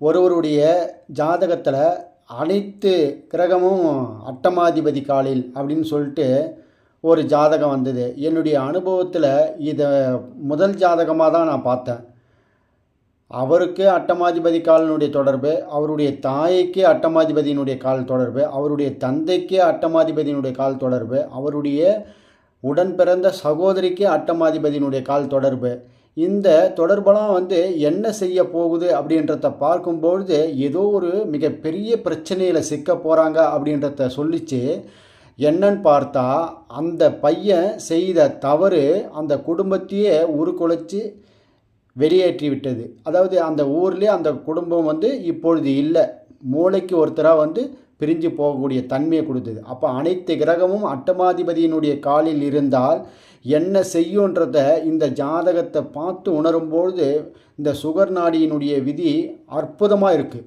ஒருவருடைய ஜாதகத்தில் அனைத்து கிரகமும் அட்டமாதிபதி காலில் அப்படின்னு சொல்லிட்டு ஒரு ஜாதகம் வந்தது. என்னுடைய அனுபவத்தில் இதை முதல் ஜாதகமாக தான் நான் பார்த்தேன். அவருக்கு அட்டமாதிபதி காலினுடைய தொடர்பு அவருடைய தாய்க்கு அட்டமாதிபதியினுடைய கால் தொடர்பு அவருடைய தந்தைக்கு அட்டமாதிபதியினுடைய கால் தொடர்பு அவருடைய உடன் பிறந்த சகோதரிக்கு அட்டமாதிபதியினுடைய கால் தொடர்பு. இந்த தொடர்பெல்லாம் வந்து என்ன செய்ய போகுது அப்படின்றத பார்க்கும்பொழுது ஏதோ ஒரு மிகப்பெரிய பிரச்சனையில் சிக்க போகிறாங்க அப்படின்றத சொல்லிச்சு. என்னன்னு பார்த்தா அந்த பையன் செய்த தவறு அந்த குடும்பத்தையே உருக்குலைச்சி வெளியேற்றி விட்டது. அதாவது அந்த ஊர்லேயே அந்த குடும்பம் வந்து இப்பொழுது இல்லை. மூளைக்கு ஒருத்தராக வந்து பிரிஞ்சு போகக்கூடிய தன்மையை கொடுத்தது. அப்போ அனைத்து கிரகமும் அட்டமாதிபதியினுடைய காலில் இருந்தால் என்ன செய்யுன்றத இந்த ஜாதகத்தை பார்த்து உணரும்பொழுது இந்த சுகர் நாடியினுடைய விதி அற்புதமாக இருக்குது